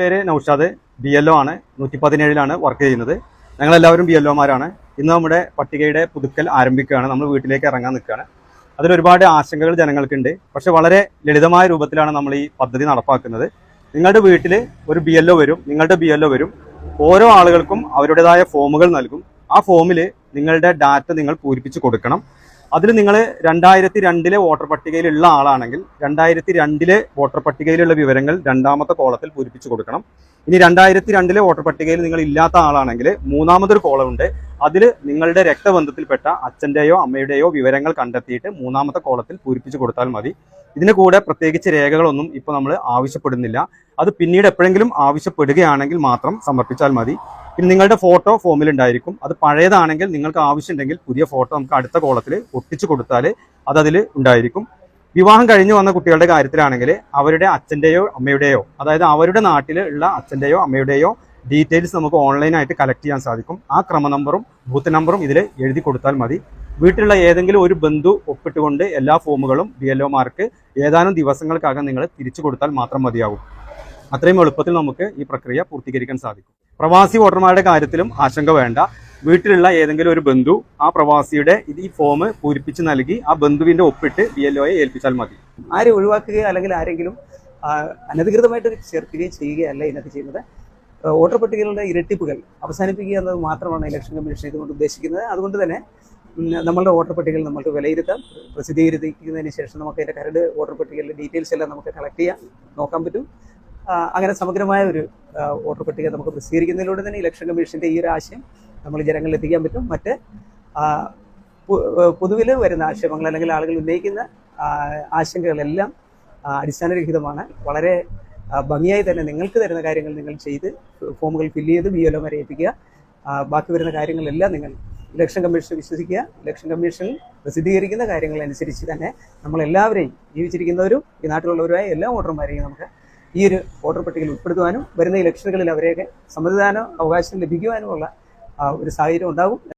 പേര് Naushad. B L O ആണ്. നൂറ്റി പതിനേഴിലാണ് വർക്ക് ചെയ്യുന്നത്. ഞങ്ങളെല്ലാവരും ബി എൽ ഒമാരാണ് ഇന്ന് നമ്മുടെ പട്ടികയുടെ പുതുക്കൽ ആരംഭിക്കുകയാണ്. നമ്മൾ വീട്ടിലേക്ക് ഇറങ്ങാൻ നിൽക്കുകയാണ്. അതിലൊരുപാട് ആശങ്കകൾ ജനങ്ങൾക്കുണ്ട്. പക്ഷെ വളരെ ലളിതമായ രൂപത്തിലാണ് നമ്മൾ ഈ പദ്ധതി നടപ്പാക്കുന്നത്. നിങ്ങളുടെ വീട്ടിൽ ഒരു ബി എൽ ഒ വരും. നിങ്ങളുടെ ബി എൽ ഒ വരും. ഓരോ ആളുകൾക്കും അവരുടേതായ ഫോമുകൾ നൽകും. ആ ഫോമിൽ നിങ്ങളുടെ ഡാറ്റ നിങ്ങൾ പൂരിപ്പിച്ച് കൊടുക്കണം. അതിൽ നിങ്ങൾ രണ്ടായിരത്തി രണ്ടിലെ വോട്ടർ പട്ടികയിലുള്ള ആളാണെങ്കിൽ രണ്ടായിരത്തി രണ്ടിലെ വോട്ടർ പട്ടികയിലുള്ള വിവരങ്ങൾ രണ്ടാമത്തെ കോളത്തിൽ പൂരിപ്പിച്ചു കൊടുക്കണം. ഇനി രണ്ടായിരത്തി രണ്ടിലെ വോട്ടർ പട്ടികയിൽ നിങ്ങൾ ഇല്ലാത്ത ആളാണെങ്കിൽ മൂന്നാമതൊരു കോളമുണ്ട് അതിൽ നിങ്ങളുടെ രക്തബന്ധത്തിൽപ്പെട്ട അച്ഛന്റെയോ അമ്മയുടെയോ വിവരങ്ങൾ കണ്ടെത്തിയിട്ട് മൂന്നാമത്തെ കോളത്തിൽ പൂരിപ്പിച്ചു കൊടുത്താൽ മതി. ഇതിന് കൂടെ പ്രത്യേകിച്ച് രേഖകളൊന്നും ഇപ്പോൾ നമ്മൾ ആവശ്യപ്പെടുന്നില്ല. അത് പിന്നീട് എപ്പോഴെങ്കിലും ആവശ്യപ്പെടുകയാണെങ്കിൽ മാത്രം സമർപ്പിച്ചാൽ മതി. പിന്നെ നിങ്ങളുടെ ഫോട്ടോ ഫോമിൽ ഉണ്ടായിരിക്കും. അത് പഴയതാണെങ്കിൽ നിങ്ങൾക്ക് ആവശ്യമുണ്ടെങ്കിൽ പുതിയ ഫോട്ടോ നമുക്ക് അടുത്ത കോളത്തിൽ ഒട്ടിച്ചു കൊടുത്താൽ അത് അതിൽ ഉണ്ടായിരിക്കും. വിവാഹം കഴിഞ്ഞു വന്ന കുട്ടികളുടെ കാര്യത്തിലാണെങ്കിൽ അവരുടെ അച്ഛന്റെയോ അമ്മയുടെയോ അതായത് അവരുടെ നാട്ടിൽ ഉള്ള അച്ഛന്റെയോ അമ്മയുടെയോ ഡീറ്റെയിൽസ് നമുക്ക് ഓൺലൈനായിട്ട് കളക്ട് ചെയ്യാൻ സാധിക്കും. ആ ക്രമ നമ്പറും ബൂത്ത് നമ്പറും ഇതിൽ എഴുതി കൊടുത്താൽ മതി. വീട്ടിലുള്ള ഏതെങ്കിലും ഒരു ബന്ധു ഒപ്പിട്ടുകൊണ്ട് എല്ലാ ഫോമുകളും ബി എൽ ഏതാനും ദിവസങ്ങൾക്കകം നിങ്ങൾ തിരിച്ചു കൊടുത്താൽ മാത്രം മതിയാവും. അത്രയും എളുപ്പത്തിൽ നമുക്ക് ഈ പ്രക്രിയ പൂർത്തീകരിക്കാൻ സാധിക്കും. പ്രവാസി വോട്ടർമാരുടെ കാര്യത്തിലും ആശങ്ക വേണ്ട. വീട്ടിലുള്ള ഏതെങ്കിലും ഒരു ബന്ധു ആ പ്രവാസിയുടെ ഈ ഫോം പൂരിപ്പിച്ച് നൽകി ആ ബന്ധുവിന്റെ ഒപ്പിട്ട് ബി എൽ ഒയെ ഏൽപ്പിച്ചാൽ മതി. ആരെ ഒഴിവാക്കുകയോ അല്ലെങ്കിൽ ആരെങ്കിലും അനധികൃതമായിട്ട് ചേർക്കുകയോ ചെയ്യുകയല്ല ഇതിനകത്ത് ചെയ്യുന്നത്. വോട്ടർ പട്ടികകളുടെ ഇരട്ടിപ്പുകൾ അവസാനിപ്പിക്കുക എന്നത് മാത്രമാണ് ഇലക്ഷൻ കമ്മീഷൻ ഇതുകൊണ്ട് ഉദ്ദേശിക്കുന്നത്. അതുകൊണ്ട് തന്നെ നമ്മളുടെ വോട്ടർ പട്ടികകൾ നമുക്ക് വിലയിരുത്താം. പ്രസിദ്ധീകരിക്കുന്നതിന് ശേഷം നമുക്ക് അതിന്റെ കരട് വോട്ടർ പട്ടികയിലെ ഡീറ്റെയിൽസ് എല്ലാം നമുക്ക് കളക്ട് ചെയ്യാം. നോക്കാൻ പറ്റും. അങ്ങനെ സമഗ്രമായ ഒരു വോട്ടർ പട്ടിക നമുക്ക് പ്രസിദ്ധീകരിക്കുന്നതിലൂടെ തന്നെ ഇലക്ഷൻ കമ്മീഷന്റെ ഈ ഒരു ആശയം നമ്മൾ ജനങ്ങളിൽ എത്തിക്കാൻ പറ്റും. മറ്റ് പൊതുവിൽ വരുന്ന ആക്ഷേപങ്ങൾ അല്ലെങ്കിൽ ആളുകൾ ഉന്നയിക്കുന്ന ആശങ്കകളെല്ലാം അടിസ്ഥാനരഹിതമാണ്. വളരെ ഭംഗിയായി തന്നെ നിങ്ങൾക്ക് തരുന്ന കാര്യങ്ങൾ നിങ്ങൾ ചെയ്ത് ഫോമുകൾ ഫില്ല് ചെയ്ത് ബി എൽ വരെ ബാക്കി വരുന്ന കാര്യങ്ങളെല്ലാം നിങ്ങൾ ഇലക്ഷൻ കമ്മീഷൻ വിശ്വസിക്കുക. ഇലക്ഷൻ കമ്മീഷൻ പ്രസിദ്ധീകരിക്കുന്ന കാര്യങ്ങൾ അനുസരിച്ച് തന്നെ നമ്മളെല്ലാവരെയും ജീവിച്ചിരിക്കുന്നവരും ഈ നാട്ടിലുള്ളവരുമായ എല്ലാ വോട്ടർമാരെയും നമുക്ക് ഈ ഒരു വോട്ടർ പട്ടികയിൽ ഉൾപ്പെടുത്തുവാനും വരുന്ന ഇലക്ഷനുകളിൽ അവരെയൊക്കെ സമ്മതിദാന അവകാശം ലഭിക്കുവാനുമുള്ള ഒരു സാഹചര്യം ഉണ്ടാകും.